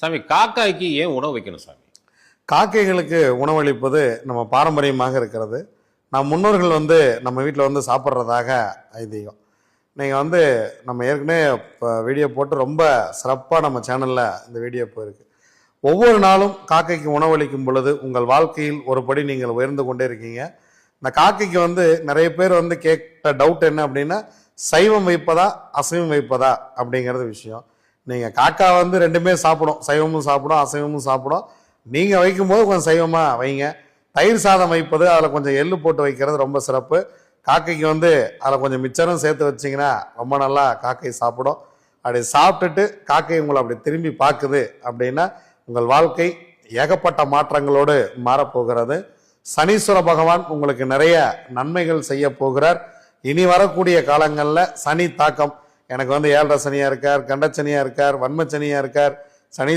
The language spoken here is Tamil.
சாமி காக்காய்க்கு ஏன் உணவு வைக்கணும் சாமி? காக்கைகளுக்கு உணவளிப்பது நம்ம பாரம்பரியமாக இருக்கிறது. நம் முன்னோர்கள் வந்து நம்ம வீட்டில் வந்து சாப்பிட்றதாக ஐதீகம். நீங்கள் வந்து நம்ம ஏற்கனவே இப்போ வீடியோ போட்டு ரொம்ப சிறப்பாக நம்ம சேனலில் இந்த வீடியோ போயிருக்கு. ஒவ்வொரு நாளும் காக்கைக்கு உணவளிக்கும் பொழுது உங்கள் வாழ்க்கையில் ஒரு படி நீங்கள் உயர்ந்து கொண்டே இருக்கீங்க. இந்த காக்கைக்கு வந்து நிறைய பேர் வந்து கேட்ட டவுட் என்ன அப்படின்னா சைவம் வைப்பதா அசைவம் வைப்பதா அப்படிங்கிறது விஷயம். நீங்கள் காக்கா வந்து ரெண்டுமே சாப்பிடும். சைவமும் சாப்பிடும் அசைவமும் சாப்பிடும். நீங்கள் வைக்கும்போது கொஞ்சம் சைவமாக வைங்க. தயிர் சாதம் வைப்பது அதில் கொஞ்சம் எள்ளு போட்டு வைக்கிறது ரொம்ப சிறப்பு. காக்கைக்கு வந்து அதில் கொஞ்சம் மிச்சரும் சேர்த்து வச்சிங்கன்னா ரொம்ப நல்லா காக்கை சாப்பிடும். அப்படி சாப்பிட்டுட்டு காக்கை உங்களை அப்படி திரும்பி பார்க்குது அப்படின்னா உங்கள் வாழ்க்கை ஏகப்பட்ட மாற்றங்களோடு மாறப்போகிறது. சனீஸ்வர பகவான் உங்களுக்கு நிறைய நன்மைகள் செய்ய போகிறார். இனி வரக்கூடிய காலங்களில் சனி தாக்கம் எனக்கு வந்து ஏழரை சனியாக இருக்கார் கண்டச்சனியாக இருக்கார் வன்மச்சனியாக இருக்கார் சனி